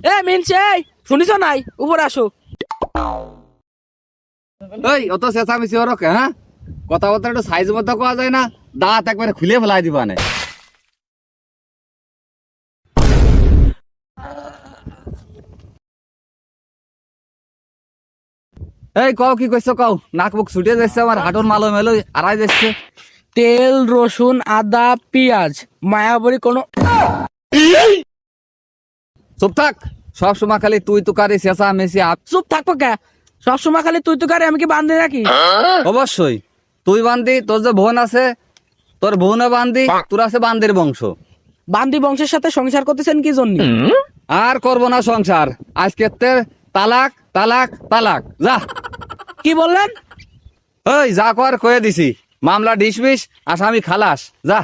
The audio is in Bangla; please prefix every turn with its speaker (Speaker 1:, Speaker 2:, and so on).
Speaker 1: এ, মিনছে শুনিছ নাই? উপরে আসো।
Speaker 2: অত হ্যাঁ একটু সাইজ মতো যায় না? দাঁত একবারে খুলে ফেলাই দিবা না? এই, কও, কি কইছো কও? নাক মুখ ছুটে যাচ্ছে আমার হাঁটুর মালো মেলো আড়াই যাচ্ছে
Speaker 1: তেল রসুন আদা পেঁয়াজ মায়াবরী কোনো
Speaker 2: চুপ থাক। সব সময় খালি তুই তুকারি চেঁচা মেচি আপ
Speaker 1: চুপ থাকব কে সবসময় খালি তুই তো গাড়ি আমি কি বান্ধি নাকি?
Speaker 2: অবশ্যই। তুই বান্দি তোর যে বোন আছে তোর বোনে বান্দি তোর আছে বান্দির বংশ।
Speaker 1: বান্দি বংশের সাথে সংসার করতেছেন কি জন্য?
Speaker 2: আর করব না সংসার। আজকে তালাক তালাক তালাক। যা।
Speaker 1: কি বললেন?
Speaker 2: ওই যা কর কয়ে দিছি। মামলা ডিসমিস আসামি খালাস যা।